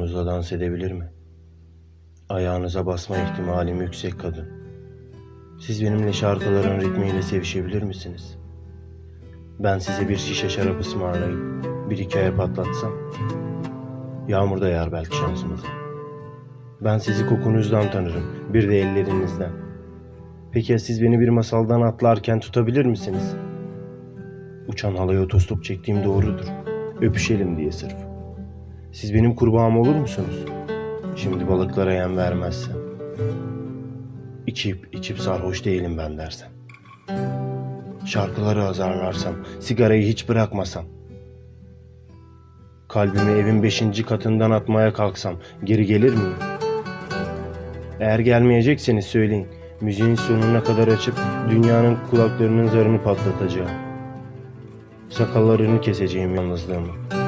kokunuzla dans edebilir mi? Ayağınıza basma ihtimalim yüksek kadın. Siz benimle şarkıların ritmiyle sevişebilir misiniz? Ben size bir şişe şarap ısmarlayıp bir hikaye patlatsam. Yağmur da yağar belki şansımıza. Ben sizi kokunuzdan tanırım, bir de ellerinizden. Peki ya siz beni bir masaldan atlarken tutabilir misiniz? Uçan halaya otostop çektiğim doğrudur. Öpüşelim diye sırf. Siz benim kurbağam olur musunuz? Şimdi balıklara yem vermezsen. İçip içip sarhoş değilim ben dersen. Şarkıları azarlarsam, sigarayı hiç bırakmasam. Kalbimi evin beşinci katından atmaya kalksam geri gelir miyim? Eğer gelmeyecekseniz söyleyin. Müziğin sonuna kadar açıp dünyanın kulaklarının zarını patlatacağım. Sakallarını keseceğim yalnızlığımı.